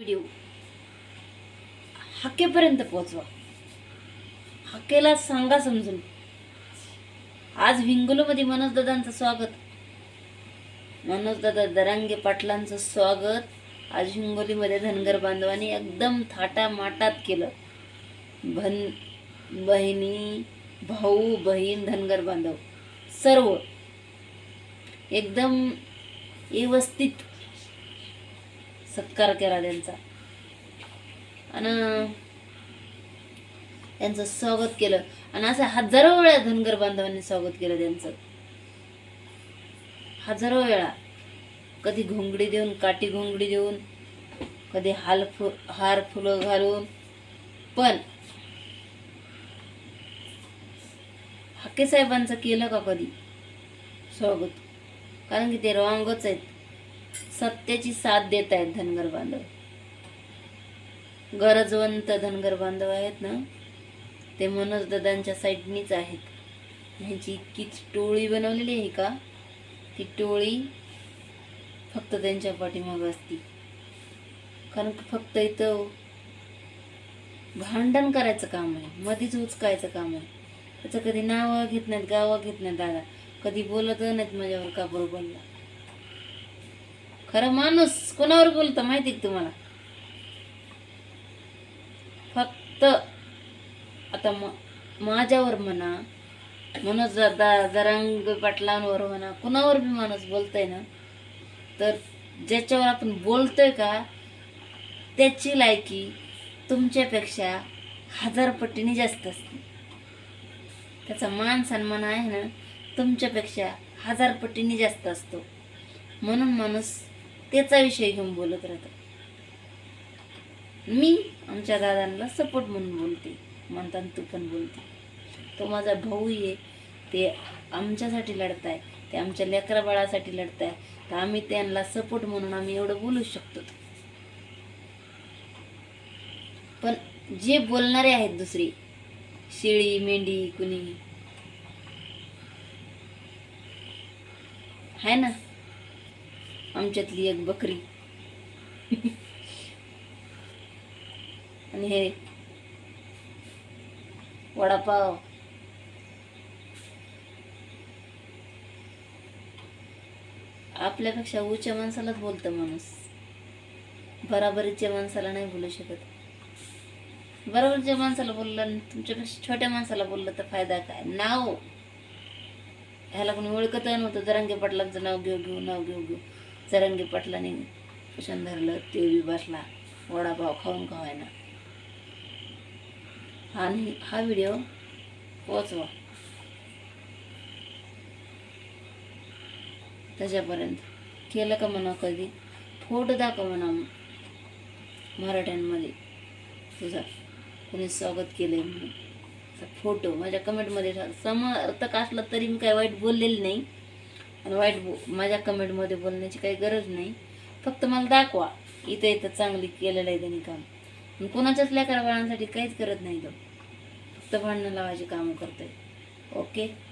Video. हक्केपर्यंत पोहोचवा. हक्केला सांगा समजून. आज हिंगोलीमध्ये मनोजदादांचं स्वागत. मनोजदादा दरांगे पाटलांचं स्वागत. आज हिंगोलीमध्ये धनगर बांधवांनी एकदम थाटा माटात केलं. भन बहिणी भाऊ बहीण धनगर बांधव सर्व. एकदम व्यवस्थित सत्कार केला त्यांचा. आणि त्यांचं स्वागत केलं. आणि असं हजारो वेळा धनगर बांधवांनी स्वागत केलं त्यांचं. हजारो वेळा. कधी घोंगडी देऊन काठी घोंगडी देऊन कधी हाल फु हार फुलं घालून. पण हाके साहेबांचं केलं का कधी? स्वागत. कारण की ते रॉंगच आहेत. सत्याची साथ देत आहेत धनगर बांधव. गरजवंत धनगर बांधव आहेत ना ते मनोज दादांच्या साईडनीच आहेत. ह्यांची इतकीच टोळी बनवलेली आहे का? ती टोळी फक्त त्यांच्या पाठीमागं असती. कारण फक्त इथं भांडण करायचं काम आहे मधीच उचकायचं काम आहे. त्याचं कधी नावं घेत नाहीत गावं घेत नाहीत दादा. कधी बोलत नाहीत माझ्यावर का बरोबरला बोलला? खरं माणूस कोणावर बोलतं माहिती का तुम्हाला? फक्त आता म माझ्यावर म्हणा मनोज दादा जरांग पाटलांवर म्हणा कुणावर बी माणूस बोलतोय ना तर ज्याच्यावर आपण बोलतोय का त्याची लायकी तुमच्यापेक्षा हजार पटीने जास्त असते. त्याचा मान सन्मान आहे ना तुमच्यापेक्षा हजार पटीने जास्त असतो. म्हणून माणूस त्याचा विषय घेऊन बोलत राहतो. मी आमच्या दादांना सपोर्ट म्हणून बोलते. म्हणतात तू पण बोलते. तो माझा भाऊ आहे. ते आमच्यासाठी लढताय. ते आमच्या लेकरा बाळासाठी लढताय. तर आम्ही त्यांना सपोर्ट म्हणून आम्ही एवढं बोलू शकतो. पण जे बोलणारे आहेत दुसरी शेळी मेंढी कुणी आहे ना? आमच्यातली एक बकरी. आणि हे वडापाव. आपल्यापेक्षा उच्या माणसालाच बोलतं माणूस. बराबरीच्या माणसाला नाही बोलू शकत. बरोबरच्या माणसाला बोललं आणि तुमच्यापेक्षा छोट्या माणसाला बोललं तर फायदा काय? नाव. ह्याला कोणी ओळखत नव्हतं. जरांगे पाटलांचं नाव घेऊ घेऊ नाव घेऊ घेऊ. जरांगे पाटलाने कुशन धरलं ते बी बसला. वडापाव खाऊन खावायना आणि हा व्हिडिओ पोचवा त्याच्यापर्यंत. केलं का म्हणा कधी? फोटो दाखव म्हणा मराठ्यांमध्ये. तुझा कोणी स्वागत केलंय म्हणून. फोटो. माझ्या कमेंटमध्ये समर्थक असलं तरी मी काय वाईट बोललेली नाही. आणि वाईट बो माझ्या कमेंटमध्ये बोलण्याची काही गरज नाही. फक्त मला दाखवा इथं इथं चांगली केलेलं आहे त्यांनी काम. आणि कोणाच्याच लेकरा बाळांसाठी काहीच करत नाही तो. फक्त भांडणं लावायची कामं करतोय. ओके